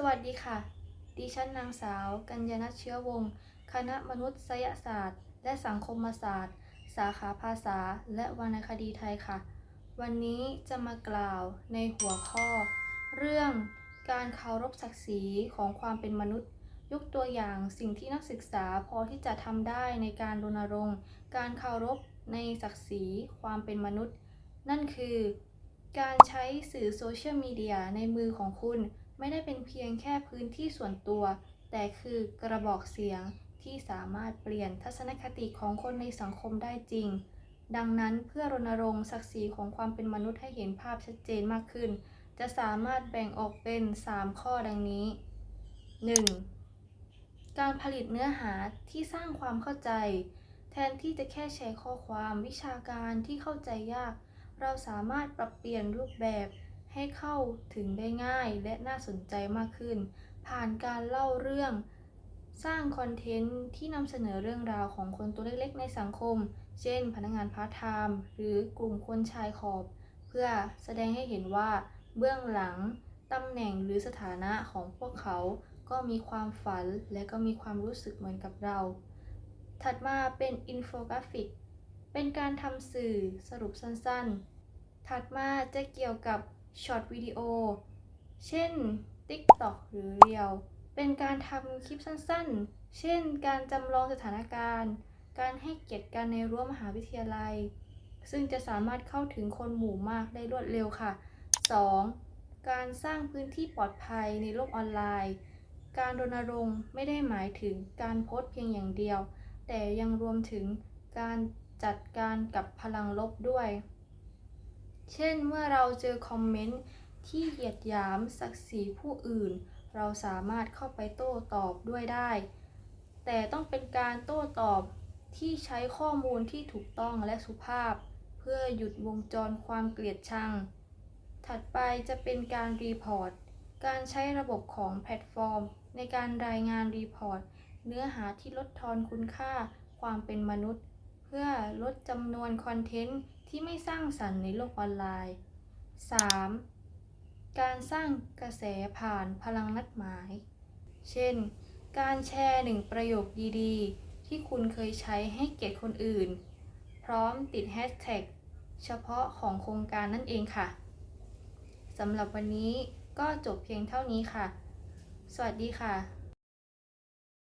สวัสดีค่ะ ดิฉันนางสาว กัญญนัทเชื้อวงศ์คณะมนุษยศาสตร์ และสังคมศาสตร์ สาขาภาษา และวรรณคดีไทยค่ะ วันนี้จะมากล่าวในหัวข้อ เรื่องการเคารพศักดิ์ศรีของความเป็นมนุษย์ ยกตัวอย่างสิ่งที่นักศึกษาพอที่จะทำได้ในการรณรงค์ การเคารพในศักดิ์ศรีความเป็นมนุษย์ นั่นคือ การใช้สื่อโซเชียลมีเดียในมือของคุณ ไม่ได้เป็นเพียงแค่พื้นที่ส่วนตัว แต่คือกระบอกเสียงที่สามารถเปลี่ยนทัศนคติของคนในสังคมได้จริง ดังนั้นเพื่อรณรงค์ศักดิ์ศรีของความเป็นมนุษย์ให้เห็นภาพชัดเจนมากขึ้น จะสามารถแบ่งออกเป็น 3 ข้อดังนี้ 1. การผลิตเนื้อหาที่สร้างความเข้าใจ แทนที่จะแค่แชร์ข้อความวิชาการที่เข้าใจยาก เราสามารถปรับเปลี่ยนรูปแบบ ให้เข้าถึงได้ง่ายและน่าสนใจมากขึ้น ผ่านการเล่าเรื่อง สร้างคอนเทนต์ที่นำเสนอเรื่องราวของคนตัวเล็กๆ ในสังคม เช่น พนักงานพาร์ทไทม์หรือกลุ่มคนชายขอบ เพื่อแสดงให้เห็นว่าเบื้องหลังตำแหน่งหรือสถานะของพวกเขาก็มีความฝันและก็มีความรู้สึกเหมือนกับเรา ถัดมาเป็นอินโฟกราฟิก เป็นการทำสื่อสรุปสั้นๆ ถัดมาจะเกี่ยวกับ ช็อตวิดีโอ เช่น TikTok หรือ Reel เป็นการทำคลิปสั้นๆ เช่น การจำลองสถานการณ์ การให้เกียรติกันในรั้วมหาวิทยาลัย ซึ่งจะสามารถเข้าถึงคนหมู่มากได้รวดเร็วค่ะ 2. การสร้างพื้นที่ปลอดภัยในโลกออนไลน์ การรณรงค์ไม่ได้หมายถึงการโพสต์เพียงอย่างเดียว แต่ยังรวมถึงการจัดการกับพลังลบด้วย เช่น เมื่อเราเจอคอมเมนต์ที่เหยียดหยามศักดิ์ศรีผู้อื่น เราสามารถเข้าไปโต้ตอบด้วยได้ แต่ต้องเป็นการโต้ตอบที่ใช้ข้อมูลที่ถูกต้องและสุภาพ เพื่อหยุดวงจรความเกลียดชัง ถัดไปจะเป็นการรีพอร์ต การใช้ระบบของแพลตฟอร์ม ในการรายงานรีพอร์ต เนื้อหาที่ลดทอนคุณค่าความเป็นมนุษย์ เพื่อลดจำนวนคอนเทนต์ ที่ไม่สร้างสรรค์ในโลกออนไลน์ 3. การสร้างกระแสผ่านพลังนัดหมาย เช่น การแชร์หนึ่งประโยคดีๆ ที่คุณเคยใช้ให้เกียรติคนอื่น พร้อมติดแฮชแท็กเฉพาะของโครงการนั่นเองค่ะ สำหรับวันนี้ก็จบเพียงเท่านี้ค่ะ สวัสดีค่ะ